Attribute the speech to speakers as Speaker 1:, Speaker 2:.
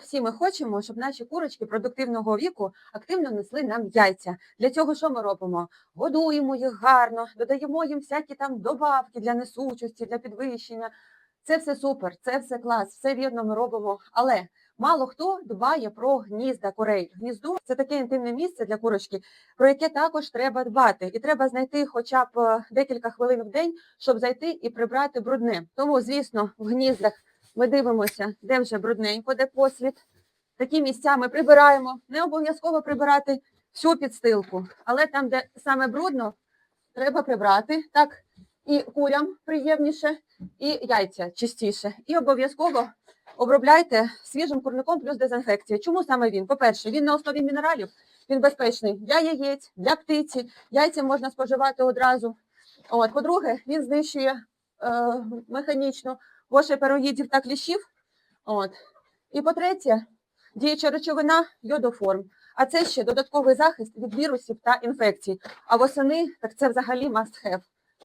Speaker 1: от всі ми хочемо, щоб наші курочки продуктивного віку активно несли нам яйця. Для цього що ми робимо? Годуємо їх гарно, додаємо їм всякі там добавки для несучості, для підвищення. Це все супер, це все клас, все вірно ми робимо. Але мало хто дбає про гнізда курей. Гніздо це таке інтимне місце для курочки, про яке також треба дбати. І треба знайти хоча б е, декілька хвилин в день, щоб зайти і прибрати брудне. Тому, звісно, в гніздах ми дивимося, де вже брудненько, де послід. Такі місця ми прибираємо. Не обов'язково прибирати всю підстилку, але там, де саме брудно, треба прибрати. Так і курям приємніше, і яйця чистіше. І обов'язково обробляйте свіжим курником плюс дезінфекція. Чому саме він? По-перше, він на основі мінералів, він безпечний для яєць, для птиці. Яйця можна споживати одразу. От, по-друге, він знищує е, механічно вошепероїдів та кліщів. От. І по-третє, діюча речовина йодоформ. А це ще додатковий захист від вірусів та інфекцій. А восени так це взагалі must have.